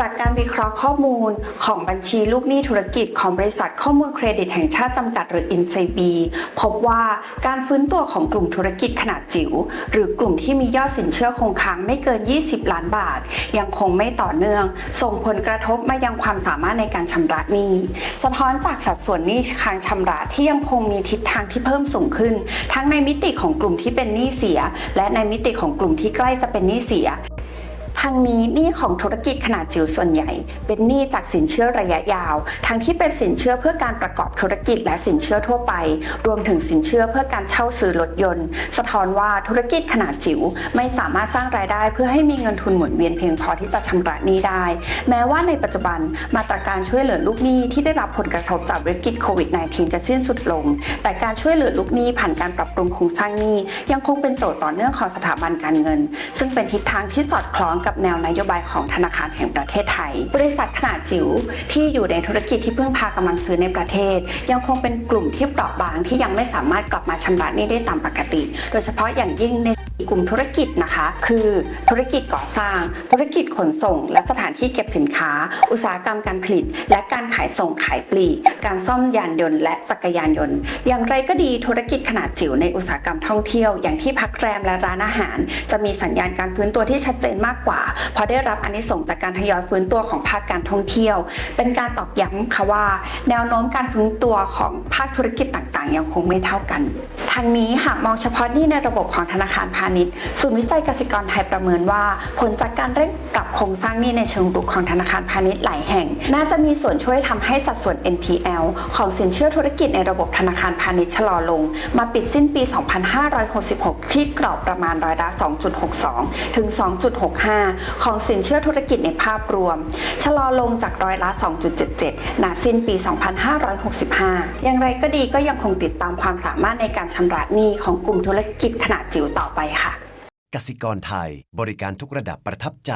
จากการวิเคราะห์ข้อมูลของบัญชีลูกหนี้ธุรกิจของบริษัทข้อมูลเครดิตแห่งชาติจำกัดหรือ INCB พบว่าการฟื้นตัวของกลุ่มธุรกิจขนาดจิ๋วหรือกลุ่มที่มียอดสินเชื่อคงค้างไม่เกิน 20 ล้านบาท ยังคงไม่ต่อเนื่อง ส่งผลกระทบมายังความสามารถในการชำระหนี้ สะท้อนจากสัดส่วนหนี้ค้างชำระที่ยังคงมีทิศทางที่เพิ่มสูงขึ้น ทั้งในมิติของกลุ่มที่เป็นหนี้เสีย และในมิติของกลุ่มที่ใกล้จะเป็นหนี้เสีย ทางนี้หนี้ของธุรกิจขนาดจิ๋วส่วนใหญ่ เป็นหนี้จากสินเชื่อระยะยาว ทั้งที่เป็นสินเชื่อเพื่อการประกอบธุรกิจและสินเชื่อทั่วไป รวมถึงสินเชื่อเพื่อการเช่าซื้อรถยนต์ สะท้อนว่าธุรกิจขนาดจิ๋วไม่สามารถสร้างรายได้ เพื่อให้มีเงินทุนหมุนเวียนเพียงพอที่จะชำระหนี้ได้ แม้ว่าในปัจจุบันมาตรการช่วยเหลือลูกหนี้ที่ได้รับผลกระทบจากวิกฤตโควิด -19 จะสิ้นสุดลง แต่การช่วยเหลือลูกหนี้ผ่านการปรับปรุงโครงสร้างหนี้ ยังคงเป็นโจทย์ต่อเนื่องของสถาบันการเงิน ซึ่งเป็นทิศทางที่สอดคล้องกับแนวนโยบายของธนาคารแห่งประเทศไทย บริษัทขนาดจิ๋วที่อยู่ในธุรกิจที่เพิ่งพากำลังซื้อในประเทศ ยังคงเป็นกลุ่มที่เปราะบางที่ยังไม่สามารถกลับมาชำระหนี้ได้ตามปกติ โดยเฉพาะอย่างยิ่งใน กลุ่มธุรกิจนะคะ คือธุรกิจก่อสร้าง ธุรกิจขนส่ง และสถานที่เก็บสินค้า อุตสาหกรรมการผลิต และการขายส่งขายปลีก การซ่อมยานยนต์และจักรยานยนต์ อย่างไรก็ดีธุรกิจขนาดจิ๋วในอุตสาหกรรมท่องเที่ยว อย่างที่พักแรมและร้านอาหาร จะมีสัญญาณการฟื้นตัวที่ชัดเจนมากกว่า เพราะได้รับอนิสงส์จากการทยอยฟื้นตัวของภาคการท่องเที่ยว เป็นการตอกย้ำค่ะว่า แนวโน้มการฟื้นตัวของภาคธุรกิจต่างๆ ยังคงไม่เท่ากัน ทางนี้หากมองเฉพาะนี้ในระบบของธนาคารพาณิชย์ศูนย์วิจัยกสิกรไทยประเมินว่า ผลจากการเร่งปรับโครงสร้างหนี้ในเชิงรุกของธนาคารพาณิชย์หลายแห่ง น่าจะมีส่วนช่วยทำให้สัดส่วน NPL ของสินเชื่อธุรกิจในระบบธนาคารพาณิชย์ชะลอลง มาปิดสิ้นปี 2566 ที่กรอบประมาณร้อยละ 2.62 ถึง 2.65 ของสินเชื่อธุรกิจในภาพรวม ชะลอลงจากร้อยละ 2.77 ณ สิ้นปี 2565 อย่างไรก็ดีก็ยังคงติดตามความสามารถในการชำระหนี้ของกลุ่มธุรกิจขนาดจิ๋วต่อไปค่ะ กสิกรไทยบริการทุกระดับประทับใจ